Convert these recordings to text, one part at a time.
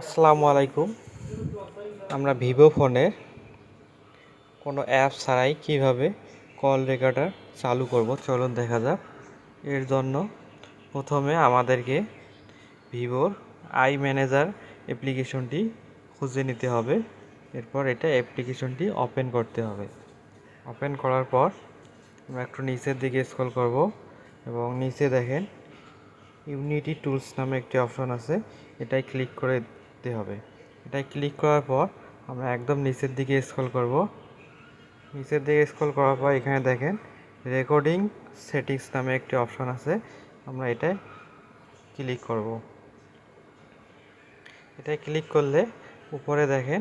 আসসালামু আলাইকুম। আমরা ভিভো ফোনের কোনো অ্যাপ ছাড়াই কীভাবে কল রেকর্ডার চালু করব, চলুন দেখা যাক। এর জন্য প্রথমে আমাদেরকে ভিভোর আই ম্যানেজার অ্যাপ্লিকেশনটি খুঁজে নিতে হবে। এরপর এটা অ্যাপ্লিকেশনটি ওপেন করতে হবে। ওপেন করার পর আমরা একটু নিচের দিকে স্ক্রল করব এবং নিচে দেখেন ইউনিটি টুলস নামে একটি অপশন আছে। এটাই ক্লিক করে দিতে হবে। এটাই ক্লিক করার পর আমরা একদম নিচের দিকে স্ক্রল করব। নিচের দিকে স্ক্রল করার পর এখানে দেখেন রেকর্ডিং সেটিংস নামে একটি অপশন আছে। আমরা এটাই ক্লিক করব। এটাই ক্লিক করলে উপরে দেখেন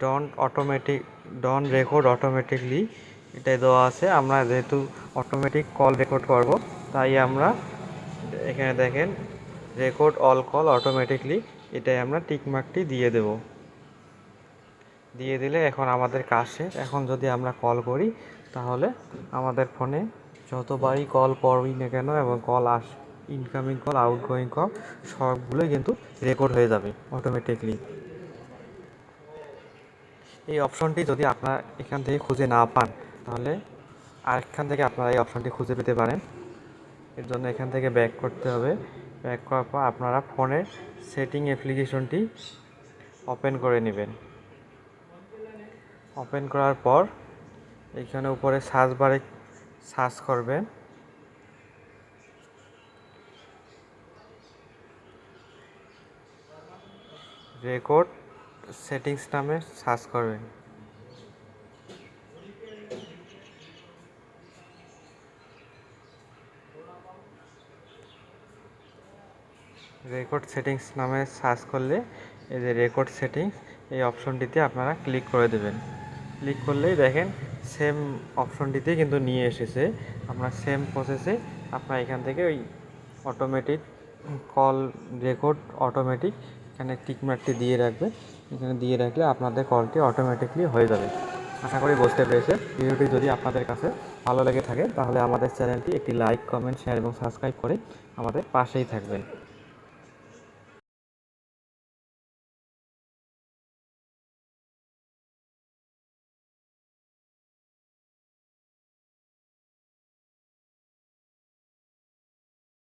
ডন অটোমেটিক ডন রেকর্ড অটোমেটিকলি এটাই দেওয়া আছে। আমরা যেহেতু অটোমেটিক কল রেকর্ড করব। তাই আমরা এখানে দেখেন রেকর্ড অল কল অটোমেটিকলি এটাই আমরা টিকমার্কটি দিয়ে দেব। দিয়ে দিলে এখন আমাদের শেষ। এখন যদি আমরা কল করি, তাহলে আমাদের ফোনে যতবারই কল করবি না কেন এবং কল আস ইনকামিং কল আউটগোয়িং কল সবগুলোই কিন্তু রেকর্ড হয়ে যাবে অটোমেটিকলি এই অপশনটি যদি আপনারা এখান থেকে খুঁজে না পান, তাহলে আরেকখান থেকে আপনারা এই অপশনটি খুঁজে পেতে পারেন। এর জন্য এখান থেকে ব্যাক করতে হবে। ব্যাক করার পর আপনারা ফোনের সেটিং অ্যাপ্লিকেশনটি ওপেন করে নেবেন। ওপেন করার পর এখানে উপরে সার্চ বারে সার্চ করবেন। রেকর্ড সেটিংস নামে সার্চ করবেন। রেকর্ড সেটিংস নামে সার্চ করলে এই যে রেকর্ড সেটিংস এই অপশনটিতে আপনারা ক্লিক করে দেবেন। ক্লিক করলেই দেখেন সেম অপশনটিতে কিন্তু নিয়ে এসেছে। আপনার সেম প্রসেসে আপনার এখান থেকে ওই অটোমেটিক কল রেকর্ড অটোমেটিক এখানে টিকমার্কটি দিয়ে রাখবে এখানে দিয়ে রাখলে আপনাদের কলটি অটোমেটিকলি হয়ে যাবে। আশা করি বুঝতে পেরেছে ভিডিওটি যদি আপনাদের কাছে ভালো লেগে থাকে, তাহলে আমাদের চ্যানেলটি একটি লাইক কমেন্ট শেয়ার এবং সাবস্ক্রাইব করে আমাদের পাশেই থাকবেন।